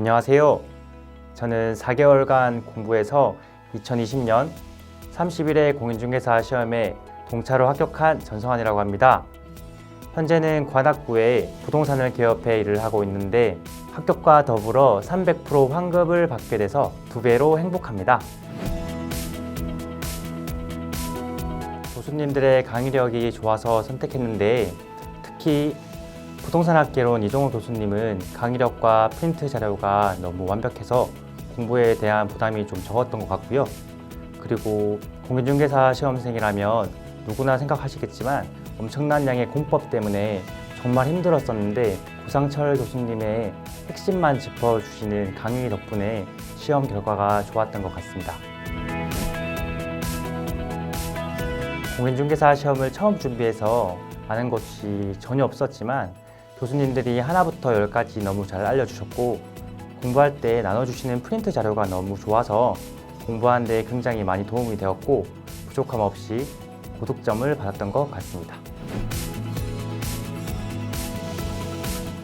안녕하세요. 저는 4개월간 공부해서 2020년 31회 공인중개사 시험에 동차로 합격한 전성환이라고 합니다. 현재는 관악구에 부동산을 개업해 일을 하고 있는데 합격과 더불어 300% 환급을 받게 돼서 두 배로 행복합니다. 교수님들의 강의력이 좋아서 선택했는데 특히 부동산학개론 이종호 교수님은 강의력과 프린트 자료가 너무 완벽해서 공부에 대한 부담이 좀 적었던 것 같고요. 그리고 공인중개사 시험생이라면 누구나 생각하시겠지만 엄청난 양의 공법 때문에 정말 힘들었었는데 고상철 교수님의 핵심만 짚어주시는 강의 덕분에 시험 결과가 좋았던 것 같습니다. 공인중개사 시험을 처음 준비해서 아는 것이 전혀 없었지만 교수님들이 하나부터 열까지 너무 잘 알려주셨고 공부할 때 나눠주시는 프린트 자료가 너무 좋아서 공부하는 데 굉장히 많이 도움이 되었고 부족함 없이 고득점을 받았던 것 같습니다.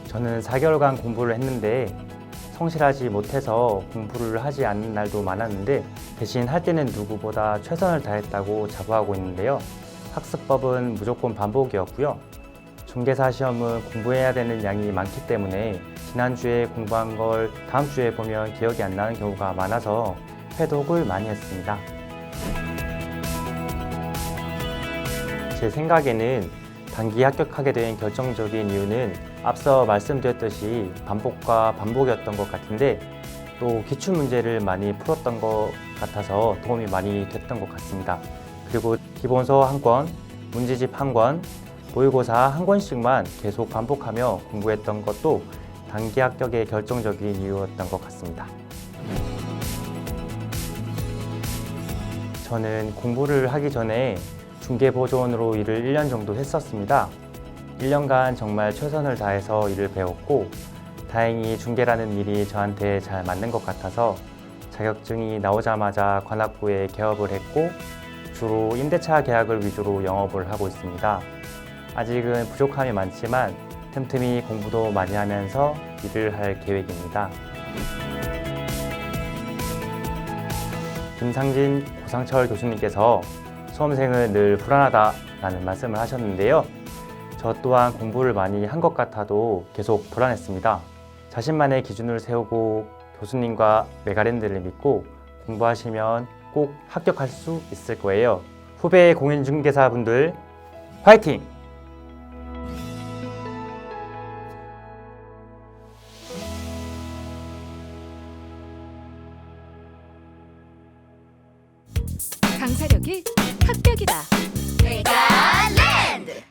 저는 4개월간 공부를 했는데 성실하지 못해서 공부를 하지 않는 날도 많았는데 대신 할 때는 누구보다 최선을 다했다고 자부하고 있는데요. 학습법은 무조건 반복이었고요. 중개사 시험은 공부해야 되는 양이 많기 때문에 지난주에 공부한 걸 다음 주에 보면 기억이 안 나는 경우가 많아서 회독을 많이 했습니다. 제 생각에는 단기 합격하게 된 결정적인 이유는 앞서 말씀드렸듯이 반복과 반복이었던 것 같은데 또 기출 문제를 많이 풀었던 것 같아서 도움이 많이 됐던 것 같습니다. 그리고 기본서 한 권, 문제집 한 권, 모의고사 한 권씩만 계속 반복하며 공부했던 것도 단기 합격의 결정적인 이유였던 것 같습니다. 저는 공부를 하기 전에 중개 보조원으로 일을 1년 정도 했었습니다. 1년간 정말 최선을 다해서 일을 배웠고 다행히 중개라는 일이 저한테 잘 맞는 것 같아서 자격증이 나오자마자 관악구에 개업을 했고 주로 임대차 계약을 위주로 영업을 하고 있습니다. 아직은 부족함이 많지만 틈틈이 공부도 많이 하면서 일을 할 계획입니다. 김상진 고상철 교수님께서 수험생은 늘 불안하다라는 말씀을 하셨는데요. 저 또한 공부를 많이 한 것 같아도 계속 불안했습니다. 자신만의 기준을 세우고 교수님과 메가랜드를 믿고 공부하시면 꼭 합격할 수 있을 거예요. 후배 공인중개사분들 화이팅! 강사력이 합격이다. 메가랜드!